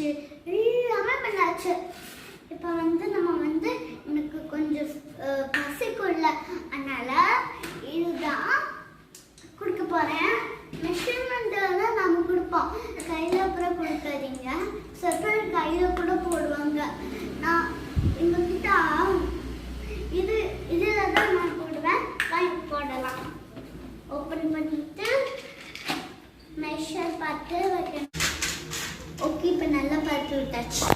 ஆச்சு எல்லாமே பண்ணாச்சு. இப்போ வந்து நம்ம வந்து எனக்கு கொஞ்சம் பசிக்குள்ள அதனால இதுதான் கொடுக்க போகிறேன் மெஷர்மெண்ட் தான் கொடுப்போம். கையில் கூட கொடுக்காதீங்க. சில பேர் கையில் கூட போடுவாங்க. நான் இந்த இது இதுல தான் நான் போடுவேன் வாங்கி போடலாம் ஓப்பன் பண்ணிட்டு மெஷர் பார்த்து வைக்கணும் ஓகே இப்போ நல்லா பார்த்து விட்டாச்சு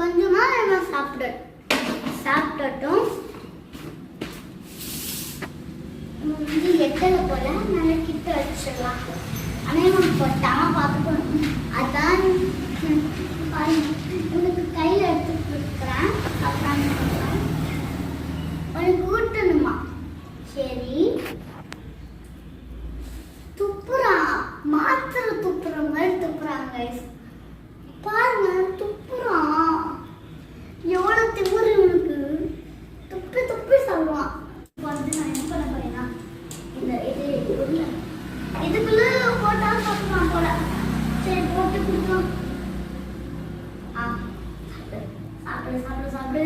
கொஞ்சம் கொஞ்சமா நம்ம சாப்பிட சாப்பிடட்டும். நம்ம வந்து எட்டலை போல நல்லா கிட்ட வச்சிடலாம். ஆனால் நம்ம போட்டான் பார்த்துக்கணும். அதான் உனக்கு கையில் எடுத்து கொடுக்குறேன். அப்புறம் உனக்கு ஊட்டணுமா சரி. துப்புறான் மாத்திரை துப்புற மாதிரி துப்புறாங்க guys. பாருங்க துப்புறான் எவ்வளவு திமிரு இவனுக்கு துப்பி துப்பி சாப்பிடுவான் இப்ப வந்து நான் என்ன பண்ண போறேன்னா இந்த இது உள்ள இதுக்குள்ள போட்டா சாப்பிடுவான் போல சரி போட்டு கொடுக்கலாம் ஆ சாப்பிடு சாப்பிடு சாப்பிடு சாப்பிடு.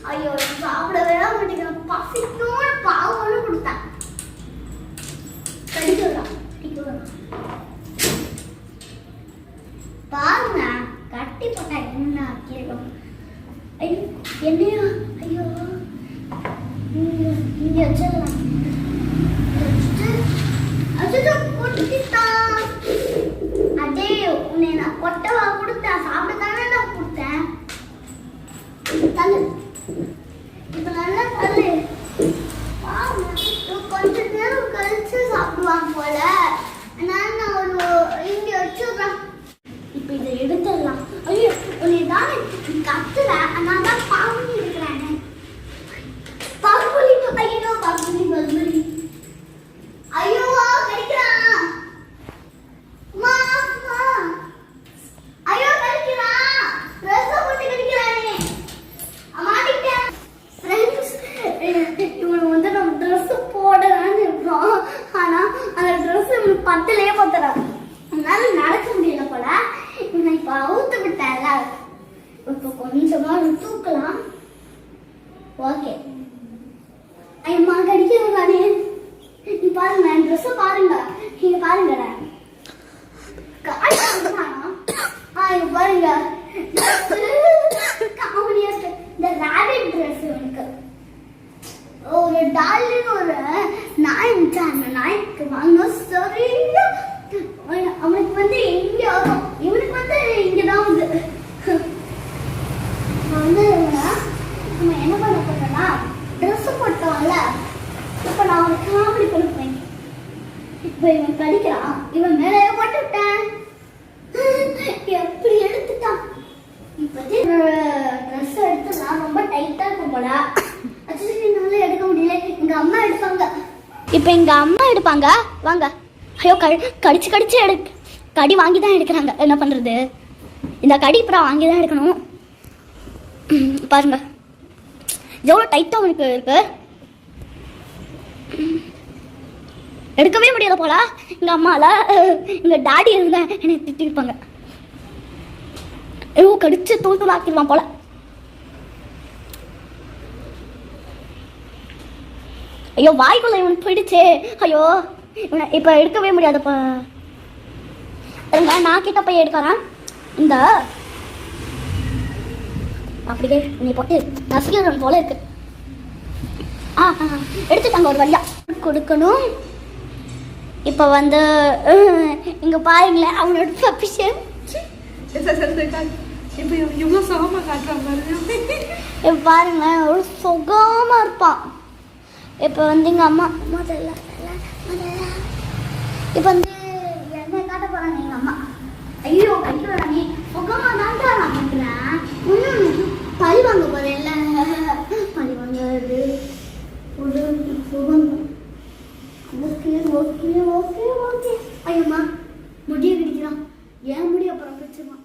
சாப்பிட சாப்பிடவே மாட்டேங்கிறான் பசிக்கோட பாவம்னு கொடுத்தேன். கடிக்கலாம் கடிக்கலாம் பாருங்க கட்டி போட்டா என்ன கேட்கும் ஐயோ என்னையா? ஐயோ இங்க இங்க வச்சிடலாம் இங்க வச்சுட்டு அச்சோ கொட்டிட்டான் அதே உன்னை நான் கொட்டவா கொடுத்தேன் சாப்பிட தானே நான் கொடுத்தேன் தள்ளு இப்ப நல்லா தள்ளு கொஞ்ச நேரம் கழிச்சு சாப்பிடுவான் போல. அதனால நான் ஒரு இங்க வச்சுடுறேன். இப்ப இதை எடுத்துடலாம் ஐயோ உன்னை தான் கத்துற அதனால தான் பாம்பு இருக்கிறேன் பாகுபலி ஐயோ பாகுபலி பாகுபலி ஐயோ கடிக்கிறான் அம்மா, அம்மா. ஐயோ கடிக்கிறான் ட்ரெஸ் போட்டு கடிக்கிறானே மாட்டிக்கிட்டேன் ஃப்ரெண்ட்ஸ் இவன் வந்து நம்ம ட்ரெஸ் போடலான்னு இருக்கோம் ஆனா அந்த ட்ரெஸ் இவனுக்கு பத்தலையே பத்தல அதனால நடக்க முடியல போல இவனை இப்ப அவுத்து விட்டேன்ல இப்போ தூக்கலாம். ஓகே ஐயம்மா கடிக்கிறானே நீ பாருங்க என் பாருங்க. நீங்க பாருங்க. பாருங்க. காமெடியா இருக்கு. இந்த ராபிட் ட்ரெஸ் எனக்கு ஒரு டால்னு ஒரு நாய் இருந்துச்சு. அந்த நாய்க்கு வாங்கினோம். சரியா அவனுக்கு வந்து எங்க வரும் இவனுக்கு வந்து இங்கதான் வந்து நான் வந்து இவனை நம்ம என்ன பண்ண போறோம்னா ட்ரெஸ் போட்டோம்ல அவனை நான் அவனுக்கு காமெடி பண்ண போறேன் இப்ப இவன் கடிக்கிறான் இவன் மேலே போட்டு விட்டேன் எப்படி எடுத்துட்டான்? இப்ப ட்ரெஸ் எடுத்துலாம் ரொம்ப டைட்டா இருக்கும் போல. அச்சோ எடுக்க முடியல. எங்க அம்மா எடுப்பாங்க. இப்ப எங்க அம்மா எடுப்பாங்க? வாங்க. ஐயோ கடி கடிச்சு கடிச்சு எடு கடி வாங்கி தான் எடுக்கிறாங்க. என்ன பண்றது? இந்த கடி அப்புறம் வாங்கி தான் எடுக்கணும். பாருங்க. எவ்வளோ டைட்டாக அவனுக்கு இருக்கு? எடுக்கவே முடியல போல. எங்க அம்மால எங்க டாடி இருந்தா என்னை திட்டிருப்பாங்க. ஐயோ கடிச்சு தூள் தூள் ஆக்கிடுவான் போல. ஐயோ வாய்க்குள்ள இவனுக்கு போயிடுச்சே. ஐயோ இவனை இப்போ எடுக்கவே முடியாதுப்பா இருங்க, நான் கிட்ட போய் எடுக்கிறேன். இந்த அப்படியே நீ போட்டு நசிக்கிறன் போல இருக்கு. ஆ. எடுத்துட்டாங்க ஒரு வழியா. கொடுக்கணும். இப்போ வந்து இங்க பாருங்களேன் அவனோட பப்பிஷன் இப்போ சோகமாக பாருங்களேன் ஒரு சுகமா இருப்பான் இப்போ வந்து எங்க அம்மா முதல்ல இப்போ வந்து 吃吗？